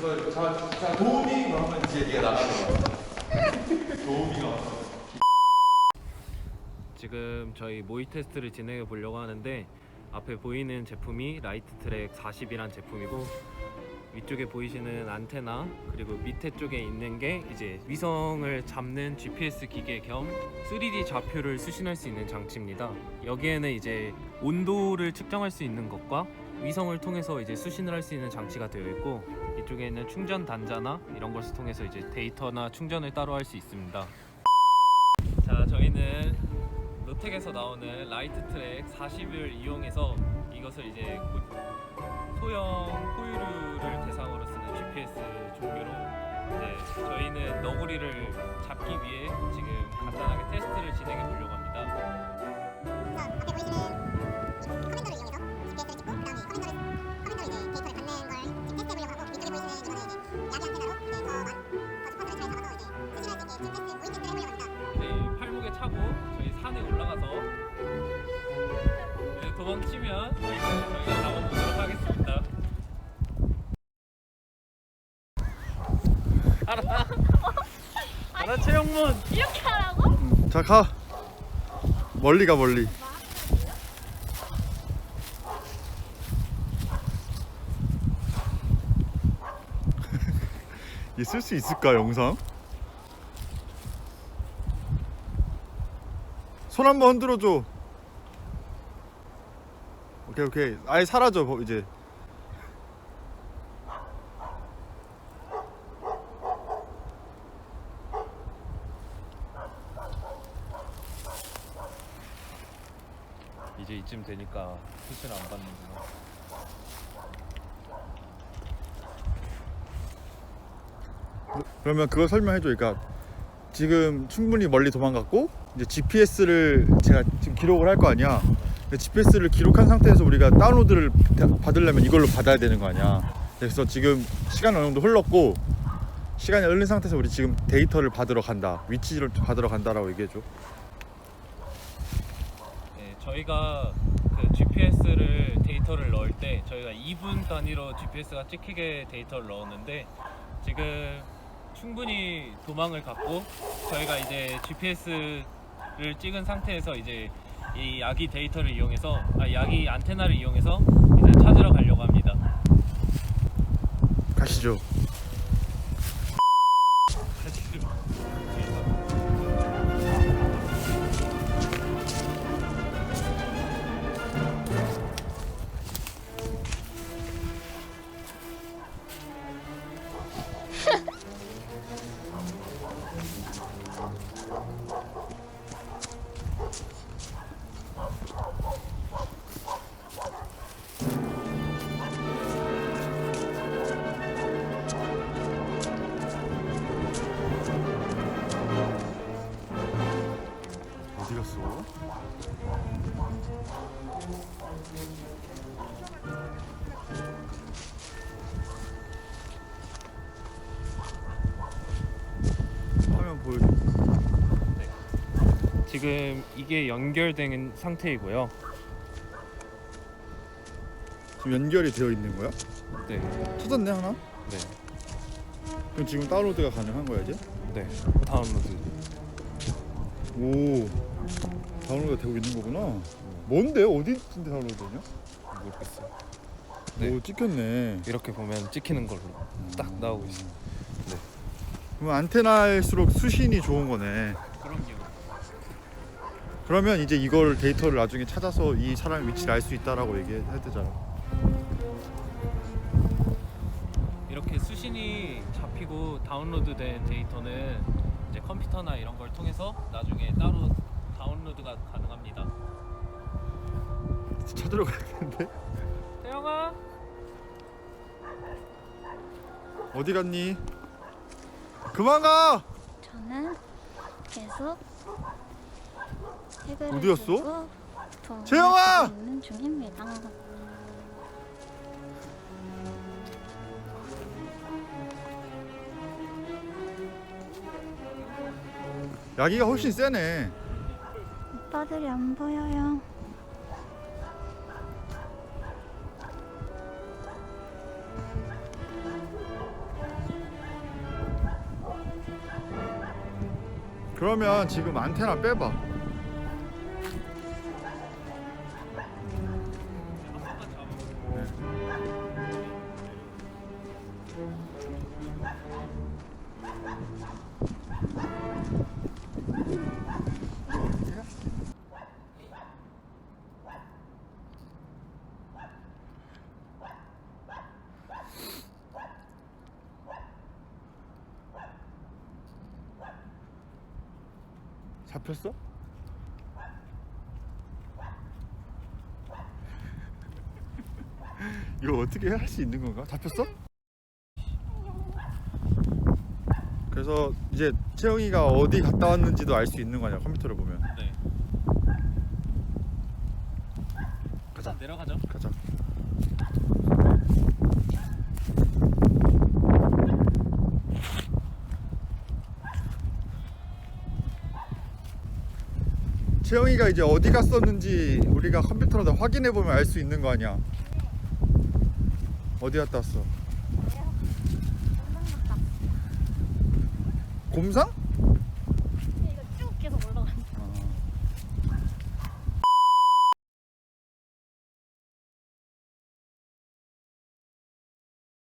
그래서 자, 자 도우미 그러면 이제 얘가 나가는 거야. 도우미가. 지금 저희 모의 테스트를 진행해 보려고 하는데 앞에 보이는 제품이 라이트 트랙 40이란 제품이고 위쪽에 보이시는 안테나 그리고 밑에 쪽에 있는 게 이제 위성을 잡는 GPS 기계 겸 3D 좌표를 수신할 수 있는 장치입니다. 여기에는 이제 온도를 측정할 수 있는 것과 위성을 통해서 이제 수신을 할 수 있는 장치가 되어 있고 이쪽에는 충전 단자나 이런 것을 통해서 이제 데이터나 충전을 따로 할 수 있습니다. 자, 저희는 로텍에서 나오는 라이트 트랙 40을 이용해서 이것을 이제 고- 소형 포유류를 대상으로 쓰는 GPS 종류로 이제 저희는 너구리를 잡기 위해 지금 간단하게 테스트를 진행해 보려고 합니다. 앞에 보이시는 차고 저희 산에 올라가서 이제 도망치면 저희가 잡아보도록 하겠습니다. 알아. 알아 최영문. 이렇게 하라고? 자 가. 멀리 가 멀리. 있을 수 있을까 영상? 손 한번 흔들어 줘. 오케이 오케이. 아예 사라져 버- 이제. 이제 이쯤 되니까 푸시를 안 받는구나. 그러면 그거 설명해 줘. 그러니까 지금 충분히 멀리 도망갔고 이제 GPS를 제가 지금 기록을 할 거 아니야. GPS를 기록한 상태에서 우리가 다운로드를 받으려면 이걸로 받아야 되는 거 아니야. 그래서 지금 시간 어느 정도 흘렀고 시간이 흘린 상태에서 우리 지금 데이터를 받으러 간다. 위치를 받으러 간다라고 얘기해 줘. 네, 저희가 그 GPS를 데이터를 넣을 때 저희가 2분 단위로 GPS가 찍히게 데이터를 넣었는데 지금 충분히 도망을 갔고 저희가 이제 GPS 를 찍은 상태에서 이제 이 야기 데이터를 이용해서 아 야기 안테나를 이용해서 이제 찾으러 가려고 합니다. 가시죠. 지금 이게 연결된 상태이고요. 지금 연결이 되어 있는 거야? 네, 찾았네 하나? 네, 그럼 지금 다운로드가 가능한 거야 이제? 네. 다운로드. 오 다운로드가 되고 있는 거구나. 뭔데 어디 인데 다운로드 되냐? 모르겠어요. 네. 오 찍혔네. 이렇게 보면 찍히는 걸로 딱 나오고 있어요. 그럼 안테나일수록 수신이 좋은 거네. 그러면 이제 이걸 데이터를 나중에 찾아서 이 사람의 위치를 알 수 있다라고 얘기해야 되잖아. 이렇게 수신이 잡히고 다운로드된 데이터는 이제 컴퓨터나 이런 걸 통해서 나중에 따로 다운로드가 가능합니다. 찾으러 가야겠는데? 태영아, 어디 갔니? 그만 가! 저는 계속 어디였어? 재영아! 야기가 훨씬 세네. 오빠들이 안 보여요. 그러면 지금 안테나 빼봐. 잡혔어? 이거 어떻게 할 수 있는 건가? 잡혔어? 그래서 이제 채영이가 어디 갔다 왔는지도 알 수 있는 거 아니야 컴퓨터를 보면 네. 가자 내려가죠. 가자 채영이가 이제 어디 갔었는지 우리가 컴퓨터로 다 확인해 보면 알 수 있는 거 아니야? 어디 갔다 왔어? 곰상?